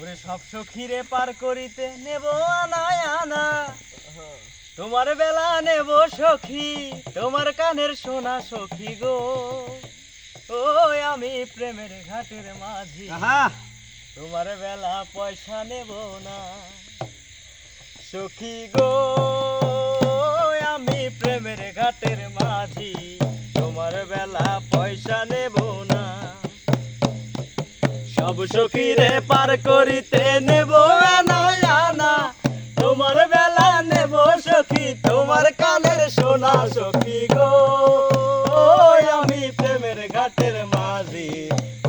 ওরে সব সখীরে পার করিতে নেব আনায় আনা। তোমার বেলা নেব সখী তোমার কানের সোনা সখী গো। ও আমি প্রেমের ঘাটের মাঝি তোমার বেলা পয়সা নেব না। সখী গো। সব সখীরে পার করিতে নেব তোমার বেলা নেব সখী, তোমার কানের সোনা সখী গো। আমি প্রেমের ঘাটের মাঝি,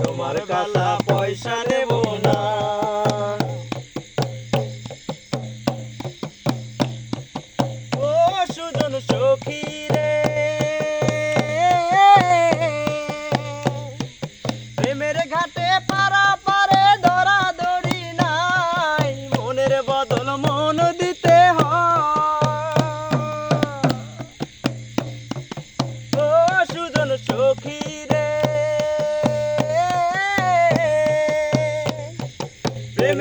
তোমার বেলা পয়সা নেব না। সখী রে প্রেমের ঘাটে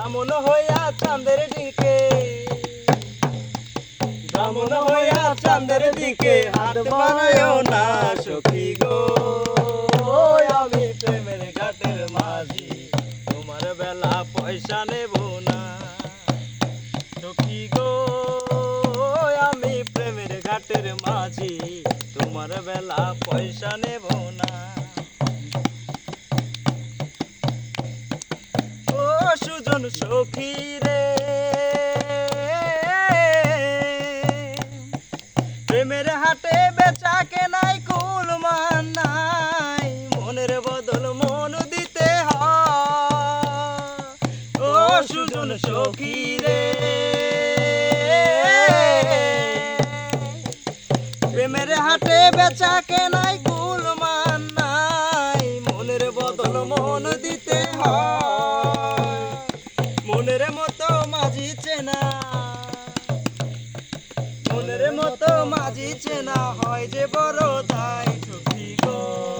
ব্রাহ্মণ হইয়া চাঁদের দিকে। ব্রাহ্মণ হইয়া চাঁদের দিকে, হাত বাড়ায়ও না সখী গো। আমি প্রেমের ঘাটের মাঝি, তোমার বেলা পয়সা নেব না। সখী গো আমি প্রেমের ঘাটের মাঝি, তোমার বেলা পয়সা নেব না। সুজন সখী রে প্রেমের হাটে বেচা কেনাই কুল মান নাই, মনের বদল মন দিতে ও সুজন সখী রে প্রেমের হাটে বেচা কেনাই কুল মান নাই, মনের বদল মন দিতে হয়। মতো মাঝি চেনা হয় যে বড় তাই সুখী গো।